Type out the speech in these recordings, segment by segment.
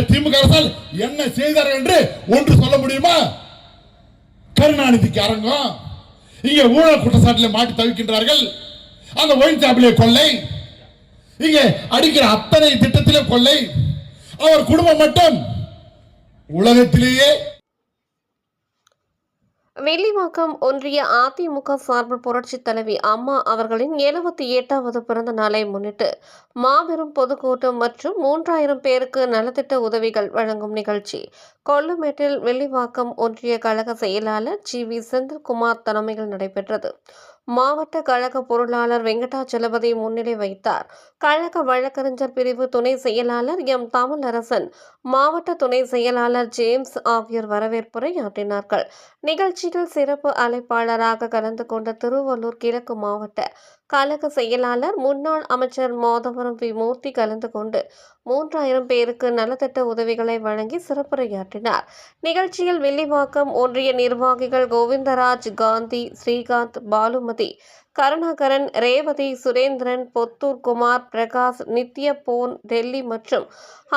திமுக என்ன செய்தார் என்று ஒன்று சொல்ல முடியுமா? கருணாநிதிக்கு அரங்கம். இங்கே ஊழல் குற்றச்சாட்டில் மாட்டி தவிக்கின்றார்கள். அந்த ஒயின் சாப்பிலே கொள்ளை. இங்கே அடிக்கிற அத்தனை திட்டத்திலே கொள்ளை. அவர் குடும்பம் மட்டும் உலகத்திலேயே வெள்ளிவாக்கம் ஒன்றிய அதிமுக சார்பில் புரட்சித் தலைவி அம்மா அவர்களின் எழுபத்தி எட்டாவது பிறந்த நாளை முன்னிட்டு மாபெரும் பொதுக்கூட்டம் மற்றும் மூன்றாயிரம் பேருக்கு நலத்திட்ட உதவிகள் வழங்கும் நிகழ்ச்சி. கொல்லுமேட்டில் வெள்ளிவாக்கம் ஒன்றிய கழக செயலாளர் ஜி வி செந்தில்குமார் தலைமையில் நடைபெற்றது. மாவட்ட கழக பொருளாளர் வெங்கடாச்சலபதி முன்னிலை வைத்தார். கழக வழக்கறிஞர் பிரிவு துணை செயலாளர் எம். தமிழரசன் மாவட்ட துணை செயலாளர் ஜேம்ஸ் ஆகியோர் வரவேற்புரை ஆற்றினார்கள். நிகழ்ச்சியில் சிறப்பு அழைப்பாளராக கலந்து கொண்ட திருவள்ளூர் கிழக்கு மாவட்ட கழக செயலாளர் முன்னாள் அமைச்சர் மாதவரம் வி. மூர்த்தி கலந்து கொண்டு மூன்றாயிரம் பேருக்கு நலத்திட்ட உதவிகளை வழங்கி சிறப்புரையாற்றினார். நிகழ்ச்சியில் வில்லிவாக்கம் ஒன்றிய நிர்வாகிகள் கோவிந்தராஜ் காந்தி ஸ்ரீகாந்த் பாலுமதி கருணாகரன் ரேவதி சுரேந்திரன் பொத்தூர் குமார் பிரகாஷ் நித்ய போன் டெல்லி மற்றும்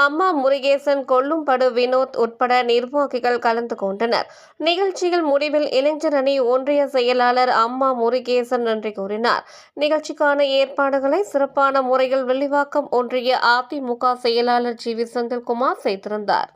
அம்மா முருகேசன் கொல்லும்படு வினோத் உட்பட நிர்வாகிகள் கலந்து கொண்டனர். நிகழ்ச்சியில் முடிவில் இளைஞர் அணி ஒன்றிய செயலாளர் அம்மா முருகேசன் நன்றி கூறினார். நிகழ்ச்சிக்கான ஏற்பாடுகளை சிறப்பான முறையில் வில்லிவாக்கம் ஒன்றிய அதிமுக செயலாளர் ஜி வி செந்தில்குமார் செய்திருந்தார்.